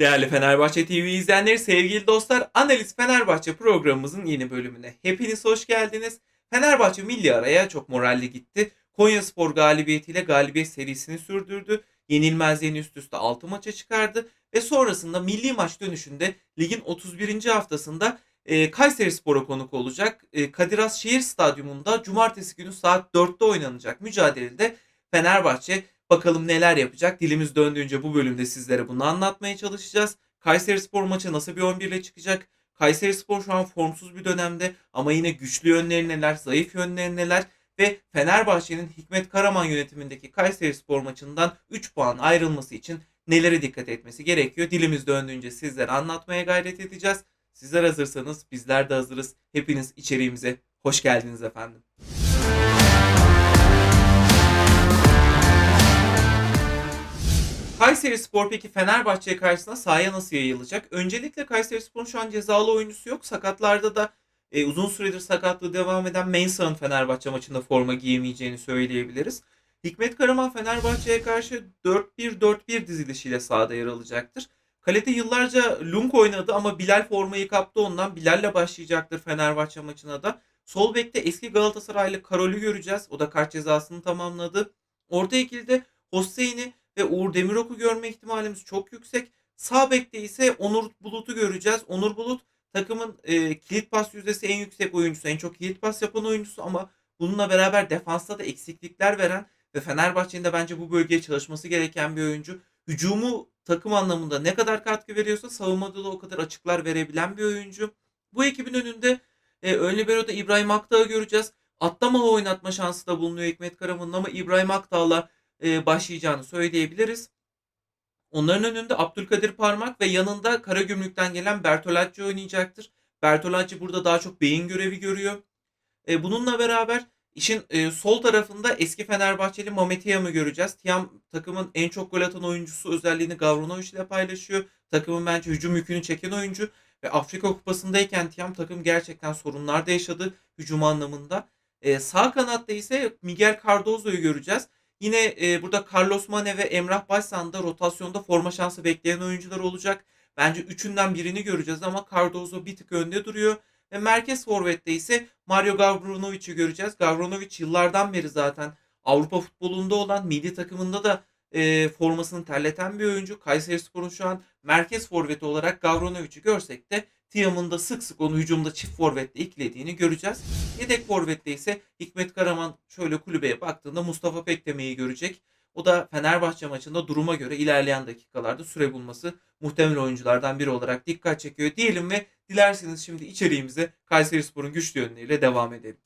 Değerli Fenerbahçe TV izleyenleri, sevgili dostlar, Analiz Fenerbahçe programımızın yeni bölümüne hepiniz hoş geldiniz. Fenerbahçe milli araya çok moralli gitti. Konya Spor galibiyetiyle galibiyet serisini sürdürdü. Yenilmezliğini üst üste 6 maça çıkardı ve sonrasında milli maç dönüşünde ligin 31. haftasında e, Kayseri Spor'a konuk olacak. E, Kadir Has Şehir Stadyumunda cumartesi günü saat 4'te oynanacak mücadelede Fenerbahçe Bakalım neler yapacak. Dilimiz döndüğünce bu bölümde sizlere bunu anlatmaya çalışacağız. Kayseri Spor maçı nasıl bir 11 ile çıkacak? Kayseri Spor şu an formsuz bir dönemde ama yine güçlü yönleri neler, zayıf yönleri neler ve Fenerbahçe'nin Hikmet Karaman yönetimindeki Kayseri Spor maçından 3 puan ayrılması için nelere dikkat etmesi gerekiyor? Dilimiz döndüğünce sizlere anlatmaya gayret edeceğiz. Sizler hazırsanız bizler de hazırız. Hepiniz içeriğimize hoş geldiniz efendim. Kayseri Spor peki Fenerbahçe karşısında sahaya nasıl yayılacak? Öncelikle Kayseri Spor'un şu an cezalı oyuncusu yok. Sakatlarda da e, uzun süredir sakatlığı devam eden Mensah'ın Fenerbahçe maçında forma giyemeyeceğini söyleyebiliriz. Hikmet Karaman Fenerbahçe'ye karşı 4-1-4-1 dizilişiyle sahada yer alacaktır. Kalede yıllarca Lunk oynadı ama Bilal formayı kaptı ondan. Bilal'le başlayacaktır Fenerbahçe maçına da. Sol bekte eski Galatasaraylı Karol'ü göreceğiz. O da kart cezasını tamamladı. Orta ikilide Hosseini ve Uğur Demirok'u görme ihtimalimiz çok yüksek. Sağ bekte ise Onur Bulut'u göreceğiz. Onur Bulut takımın e, kilit pas yüzdesi en yüksek oyuncusu. En çok kilit pas yapan oyuncusu ama bununla beraber defansta da eksiklikler veren ve Fenerbahçe'nin de bence bu bölgeye çalışması gereken bir oyuncu. Hücumu takım anlamında ne kadar katkı veriyorsa savunmada da o kadar açıklar verebilen bir oyuncu. Bu ekibin önünde e, ön libero'da İbrahim Akdağ'ı göreceğiz. Atlama oynatma şansı da bulunuyor Hikmet Karaman'ın ama İbrahim Akdağ'la başlayacağını söyleyebiliriz. Onların önünde Abdülkadir Parmak ve yanında Karagümrük'ten gelen Bertolacci oynayacaktır. Bertolacci burada daha çok beyin görevi görüyor. Bununla beraber işin sol tarafında eski Fenerbahçeli Mehmet Tiam'ı göreceğiz. Tiam takımın en çok gol atan oyuncusu özelliğini Gavronovic ile paylaşıyor. Takımın bence hücum yükünü çeken oyuncu. Ve Afrika Kupası'ndayken Tiam takım gerçekten sorunlar yaşadı hücum anlamında. E, sağ kanatta ise Miguel Cardozo'yu göreceğiz. Yine e, burada Carlos Mane ve Emrah Başsan da rotasyonda forma şansı bekleyen oyuncular olacak. Bence üçünden birini göreceğiz ama Cardozo bir tık önde duruyor. Ve merkez forvette ise Mario Gavronovic'i göreceğiz. Gavronovic yıllardan beri zaten Avrupa futbolunda olan milli takımında da e, formasını terleten bir oyuncu. Kayseri Spor'un şu an merkez forveti olarak Gavronovic'i görsek de Tiam'ın da sık sık onu hücumda çift forvetle eklediğini göreceğiz. Yedek forvette ise Hikmet Karaman şöyle kulübeye baktığında Mustafa Pekdeme'yi görecek. O da Fenerbahçe maçında duruma göre ilerleyen dakikalarda süre bulması muhtemel oyunculardan biri olarak dikkat çekiyor diyelim ve dilerseniz şimdi içeriğimize Kayseri Spor'un güçlü yönleriyle devam edelim.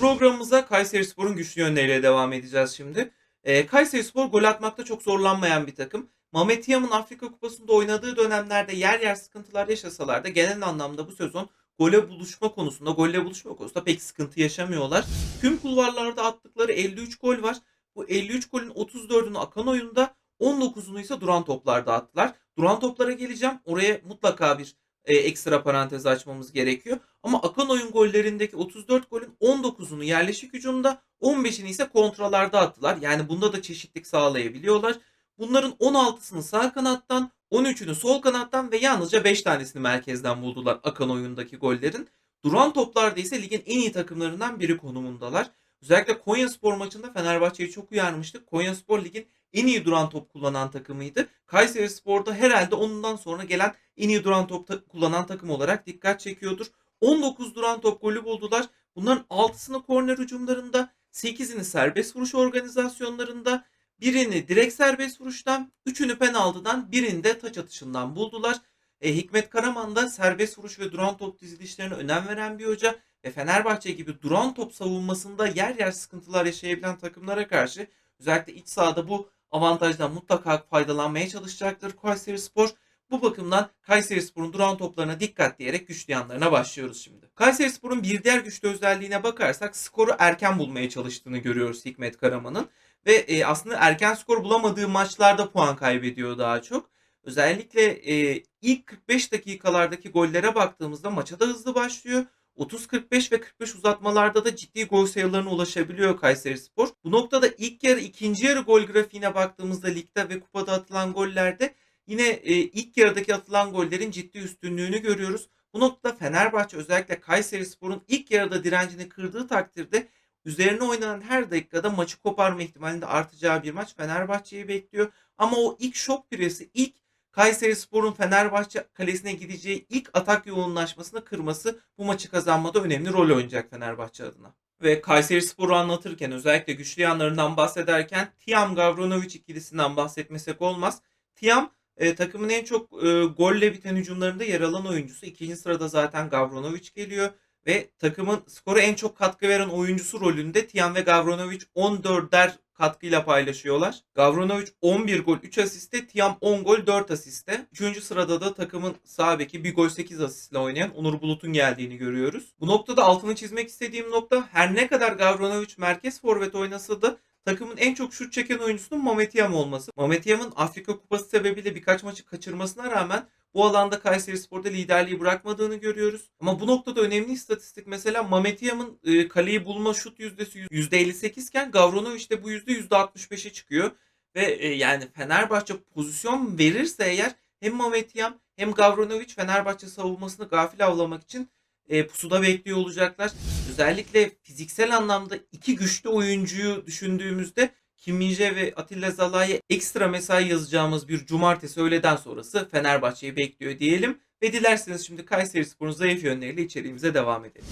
Programımıza Kayseri Spor'un güçlü yönleriyle devam edeceğiz şimdi. E, Kayseri Spor gol atmakta çok zorlanmayan bir takım. Mehmet Yam'ın Afrika Kupası'nda oynadığı dönemlerde yer yer sıkıntılar yaşasalar da genel anlamda bu sezon gole buluşma konusunda, golle buluşma konusunda pek sıkıntı yaşamıyorlar. Tüm kulvarlarda attıkları 53 gol var. Bu 53 golün 34'ünü akan oyunda, 19'unu ise duran toplarda attılar. Duran toplara geleceğim. Oraya mutlaka bir e, ekstra parantez açmamız gerekiyor. Ama akan oyun gollerindeki 34 golün 19'unu yerleşik hücumda, 15'ini ise kontralarda attılar. Yani bunda da çeşitlilik sağlayabiliyorlar. Bunların 16'sını sağ kanattan, 13'ünü sol kanattan ve yalnızca 5 tanesini merkezden buldular akan oyundaki gollerin. Duran toplarda ise ligin en iyi takımlarından biri konumundalar. Özellikle Konya Spor maçında Fenerbahçe'yi çok uyarmıştık. Konya Spor ligin en iyi duran top kullanan takımıydı. Kayseri Spor'da herhalde ondan sonra gelen en iyi duran top ta- kullanan takım olarak dikkat çekiyordur. 19 duran top golü buldular. Bunların 6'sını korner hücumlarında, 8'ini serbest vuruş organizasyonlarında, birini direkt serbest vuruştan, 3'ünü penaltıdan, birini de taç atışından buldular. E, Hikmet Karaman da serbest vuruş ve duran top dizilişlerine önem veren bir hoca ve Fenerbahçe gibi duran top savunmasında yer yer sıkıntılar yaşayabilen takımlara karşı özellikle iç sahada bu avantajdan mutlaka faydalanmaya çalışacaktır Kayseri Spor. Bu bakımdan Kayseri Spor'un duran toplarına dikkat diyerek güçlü yanlarına başlıyoruz şimdi. Kayseri Spor'un bir diğer güçlü özelliğine bakarsak skoru erken bulmaya çalıştığını görüyoruz Hikmet Karaman'ın. Ve e, aslında erken skor bulamadığı maçlarda puan kaybediyor daha çok. Özellikle e, ilk 45 dakikalardaki gollere baktığımızda maça da hızlı başlıyor. 30-45 ve 45 uzatmalarda da ciddi gol sayılarına ulaşabiliyor Kayserispor. Bu noktada ilk yarı, ikinci yarı gol grafiğine baktığımızda ligde ve kupada atılan gollerde yine e, ilk yarıdaki atılan gollerin ciddi üstünlüğünü görüyoruz. Bu noktada Fenerbahçe özellikle Kayserispor'un ilk yarıda direncini kırdığı takdirde üzerine oynanan her dakikada maçı koparma ihtimalinde artacağı bir maç Fenerbahçe'yi bekliyor. Ama o ilk şok piresi, ilk Kayserispor'un Fenerbahçe kalesine gideceği ilk atak yoğunlaşmasını kırması bu maçı kazanmada önemli rol oynayacak Fenerbahçe adına. Ve Kayserispor'u anlatırken özellikle güçlü yanlarından bahsederken Tiam Gavronovic ikilisinden bahsetmesek olmaz. Tiam e, takımın en çok e, golle biten hücumlarında yer alan oyuncusu. İkinci sırada zaten Gavronovic geliyor ve takımın skora en çok katkı veren oyuncusu rolünde Tiam ve Gavronovic 14'er katkıyla paylaşıyorlar. Gavronovic 11 gol 3 asiste, Tiam 10 gol 4 asiste. Üçüncü sırada da takımın sağ beki 1 gol 8 asistle oynayan Onur Bulut'un geldiğini görüyoruz. Bu noktada altını çizmek istediğim nokta her ne kadar Gavronovic merkez forvet oynasa da takımın en çok şut çeken oyuncusunun Mehmet Yam olması. Mehmet Yam'ın Afrika Kupası sebebiyle birkaç maçı kaçırmasına rağmen bu alanda Kayserispor'da liderliği bırakmadığını görüyoruz. Ama bu noktada önemli istatistik mesela Mehmet Yam'ın e, kaleyi bulma şut yüzdesi %58 iken Gavronovic de bu yüzde 65'e çıkıyor. Ve e, yani Fenerbahçe pozisyon verirse eğer hem Mehmet Yam hem Gavronovic Fenerbahçe savunmasını gafil avlamak için e, pusuda bekliyor olacaklar. Özellikle fiziksel anlamda iki güçlü oyuncuyu düşündüğümüzde Kim ve Atilla Zalai'ye ekstra mesai yazacağımız bir cumartesi öğleden sonrası Fenerbahçe'yi bekliyor diyelim. Ve dilerseniz şimdi Kayserispor'un zayıf yönleriyle içeriğimize devam edelim.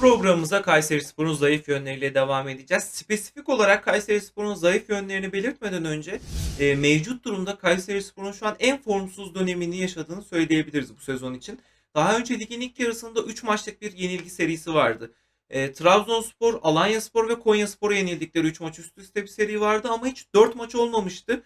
Programımıza Kayserispor'un zayıf yönleriyle devam edeceğiz. Spesifik olarak Kayserispor'un zayıf yönlerini belirtmeden önce e, mevcut durumda Kayserispor'un şu an en formsuz dönemini yaşadığını söyleyebiliriz bu sezon için. Daha önce ligin ilk yarısında 3 maçlık bir yenilgi serisi vardı. E, Trabzonspor, Alanyaspor ve Konyaspor'a yenildikleri 3 maç üst üste bir seri vardı ama hiç 4 maç olmamıştı.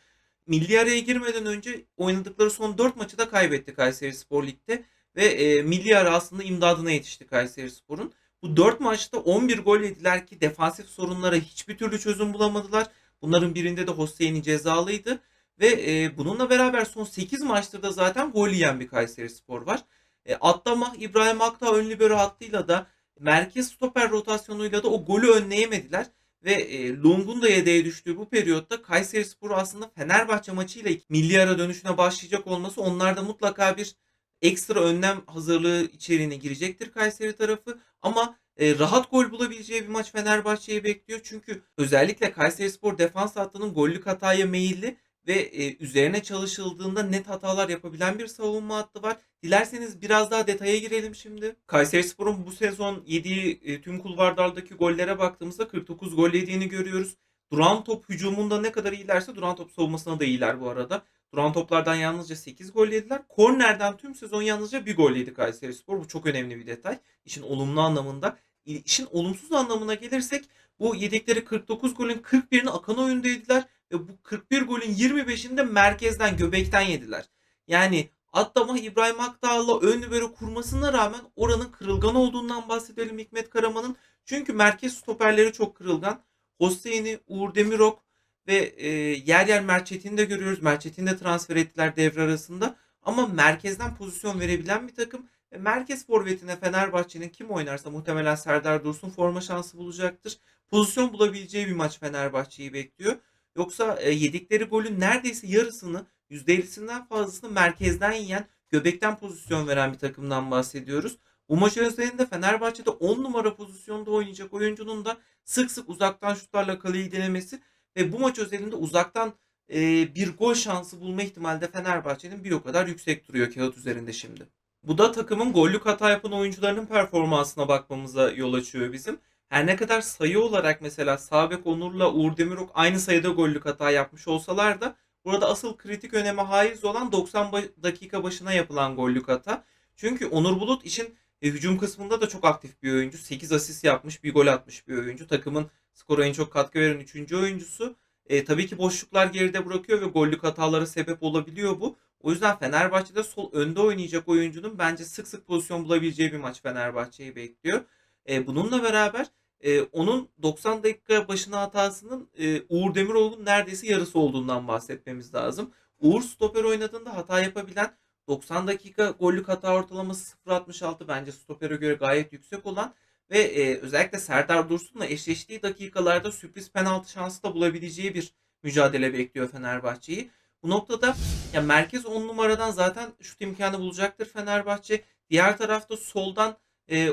Milli araya girmeden önce oynadıkları son 4 maçı da kaybetti Kayserispor Lig'de ve e, milli ara aslında imdadına yetişti Kayserispor'un. Bu 4 maçta 11 gol yediler ki defansif sorunlara hiçbir türlü çözüm bulamadılar. Bunların birinde de Hosseini cezalıydı. Ve e, bununla beraber son 8 maçtır da zaten gol yiyen bir Kayseri Spor var. E, Atlama İbrahim Akta ön libero hattıyla da merkez stoper rotasyonuyla da o golü önleyemediler. Ve e, Lung'un da yedeğe düştüğü bu periyotta Kayseri Spor aslında Fenerbahçe maçıyla milli ara dönüşüne başlayacak olması onlarda mutlaka bir ekstra önlem hazırlığı içeriğine girecektir Kayseri tarafı. Ama e, rahat gol bulabileceği bir maç Fenerbahçe'yi bekliyor. Çünkü özellikle Kayserispor defans hattının gollük hataya meyilli ve e, üzerine çalışıldığında net hatalar yapabilen bir savunma hattı var. Dilerseniz biraz daha detaya girelim şimdi. Kayserispor'un bu sezon yediği e, tüm kulvarlardaki gollere baktığımızda 49 gol yediğini görüyoruz. Duran top hücumunda ne kadar iyilerse duran top savunmasına da iyiler bu arada. Duran toplardan yalnızca 8 gol yediler. Kornerden tüm sezon yalnızca bir gol yedi Kayserispor. Bu çok önemli bir detay. İşin olumlu anlamında. İşin olumsuz anlamına gelirsek bu yedikleri 49 golün 41'ini akan oyunda yediler. Ve bu 41 golün 25'ini de merkezden, göbekten yediler. Yani Atlama İbrahim Akdağ'la ön libero kurmasına rağmen oranın kırılgan olduğundan bahsedelim Hikmet Karaman'ın. Çünkü merkez stoperleri çok kırılgan. Hosseini, Uğur Demirok, ve e, yer yer Merçetin'i de görüyoruz. Merçetin'i de transfer ettiler devre arasında. Ama merkezden pozisyon verebilen bir takım. E, merkez forvetine Fenerbahçe'nin kim oynarsa muhtemelen Serdar Dursun forma şansı bulacaktır. Pozisyon bulabileceği bir maç Fenerbahçe'yi bekliyor. Yoksa e, yedikleri golün neredeyse yarısını %50'sinden fazlasını merkezden yiyen, göbekten pozisyon veren bir takımdan bahsediyoruz. Bu maç özelinde Fenerbahçe'de 10 numara pozisyonda oynayacak oyuncunun da sık sık uzaktan şutlarla kaleyi denemesi ve bu maç özelinde uzaktan e, bir gol şansı bulma ihtimali de Fenerbahçe'nin bir o kadar yüksek duruyor kağıt üzerinde şimdi. Bu da takımın gollük hata yapan oyuncularının performansına bakmamıza yol açıyor bizim. Her ne kadar sayı olarak mesela Sabek Onur'la Uğur Demirok aynı sayıda gollük hata yapmış olsalar da burada asıl kritik öneme haiz olan 90 dakika başına yapılan gollük hata. Çünkü Onur Bulut işin e, hücum kısmında da çok aktif bir oyuncu. 8 asist yapmış, bir gol atmış bir oyuncu. Takımın skora en çok katkı veren 3. oyuncusu. E, tabii ki boşluklar geride bırakıyor ve gollük hatalara sebep olabiliyor bu. O yüzden Fenerbahçe'de sol önde oynayacak oyuncunun bence sık sık pozisyon bulabileceği bir maç Fenerbahçe'yi bekliyor. E, bununla beraber e, onun 90 dakika başına hatasının e, Uğur Demiroğlu'nun neredeyse yarısı olduğundan bahsetmemiz lazım. Uğur stoper oynadığında hata yapabilen 90 dakika gollük hata ortalaması 0.66 bence stopere göre gayet yüksek olan ve e, özellikle Serdar Dursun'la eşleştiği dakikalarda sürpriz penaltı şansı da bulabileceği bir mücadele bekliyor Fenerbahçe'yi. Bu noktada ya merkez 10 numaradan zaten şut imkanı bulacaktır Fenerbahçe. Diğer tarafta soldan e,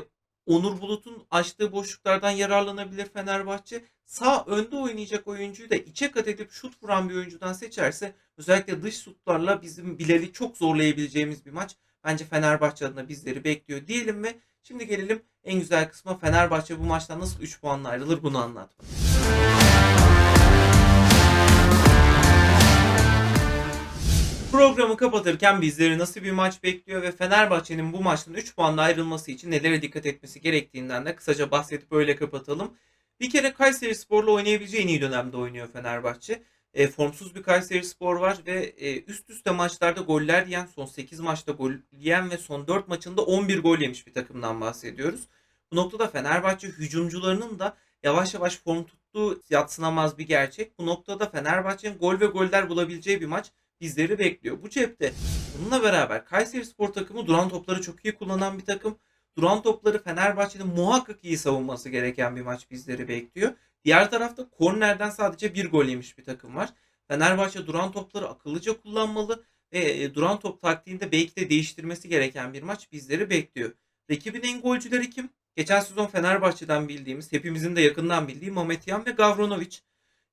Onur Bulut'un açtığı boşluklardan yararlanabilir Fenerbahçe. Sağ önde oynayacak oyuncuyu da içe kat edip şut vuran bir oyuncudan seçerse özellikle dış şutlarla bizim Bilal'i çok zorlayabileceğimiz bir maç. Bence Fenerbahçe adına bizleri bekliyor diyelim ve şimdi gelelim en güzel kısma Fenerbahçe bu maçtan nasıl 3 puanla ayrılır bunu anlatmak. Programı kapatırken bizleri nasıl bir maç bekliyor ve Fenerbahçe'nin bu maçtan 3 puanla ayrılması için nelere dikkat etmesi gerektiğinden de kısaca bahsedip öyle kapatalım. Bir kere Kayseri Spor'la oynayabileceği en iyi dönemde oynuyor Fenerbahçe. E, formsuz bir Kayseri Spor var ve e, üst üste maçlarda goller yiyen, son 8 maçta gol yiyen ve son 4 maçında 11 gol yemiş bir takımdan bahsediyoruz. Bu noktada Fenerbahçe hücumcularının da yavaş yavaş form tuttuğu yatsınamaz bir gerçek. Bu noktada Fenerbahçe'nin gol ve goller bulabileceği bir maç bizleri bekliyor. Bu cepte bununla beraber Kayseri Spor takımı duran topları çok iyi kullanan bir takım. Duran topları Fenerbahçe'nin muhakkak iyi savunması gereken bir maç bizleri bekliyor. Diğer tarafta kornerden sadece bir gol yemiş bir takım var. Fenerbahçe duran topları akıllıca kullanmalı ve e, duran top taktiğinde belki de değiştirmesi gereken bir maç bizleri bekliyor. Rakibin en golcüleri kim? Geçen sezon Fenerbahçe'den bildiğimiz, hepimizin de yakından bildiği Mametyan ve Gavronovic.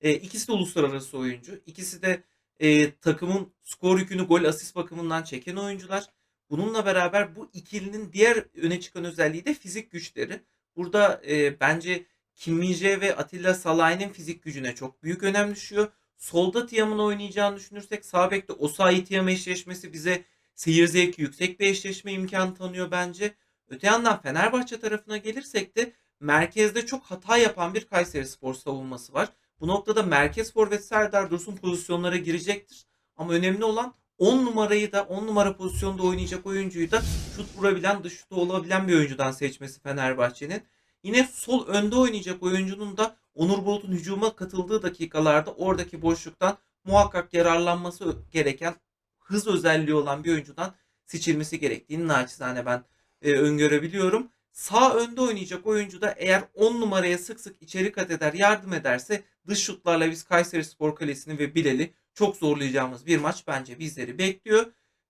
E, ikisi de uluslararası oyuncu. İkisi de e, takımın skor yükünü gol asist bakımından çeken oyuncular. Bununla beraber bu ikilinin diğer öne çıkan özelliği de fizik güçleri. Burada e, bence Kim ve Atilla Salah'ın fizik gücüne çok büyük önem düşüyor. Solda Tiam'ın oynayacağını düşünürsek sağ bekte Osayi Tiam eşleşmesi bize seyir zevki yüksek bir eşleşme imkanı tanıyor bence. Öte yandan Fenerbahçe tarafına gelirsek de merkezde çok hata yapan bir Kayseri Spor savunması var. Bu noktada merkez forvet Serdar Dursun pozisyonlara girecektir. Ama önemli olan 10 numarayı da 10 numara pozisyonda oynayacak oyuncuyu da şut vurabilen, dış şutu olabilen bir oyuncudan seçmesi Fenerbahçe'nin. Yine sol önde oynayacak oyuncunun da Onur Bulut'un hücuma katıldığı dakikalarda oradaki boşluktan muhakkak yararlanması gereken hız özelliği olan bir oyuncudan seçilmesi gerektiğini naçizane ben e, öngörebiliyorum. Sağ önde oynayacak oyuncu da eğer 10 numaraya sık sık içeri kat eder, yardım ederse dış şutlarla biz Kayseri Spor Kalesi'ni ve Bilal'i çok zorlayacağımız bir maç bence bizleri bekliyor.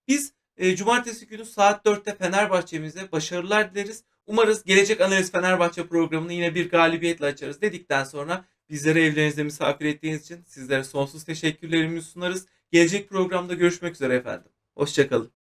Biz e, cumartesi günü saat 4'te Fenerbahçe'mize başarılar dileriz. Umarız gelecek analiz Fenerbahçe programını yine bir galibiyetle açarız dedikten sonra bizleri evlerinizde misafir ettiğiniz için sizlere sonsuz teşekkürlerimizi sunarız. Gelecek programda görüşmek üzere efendim. Hoşçakalın.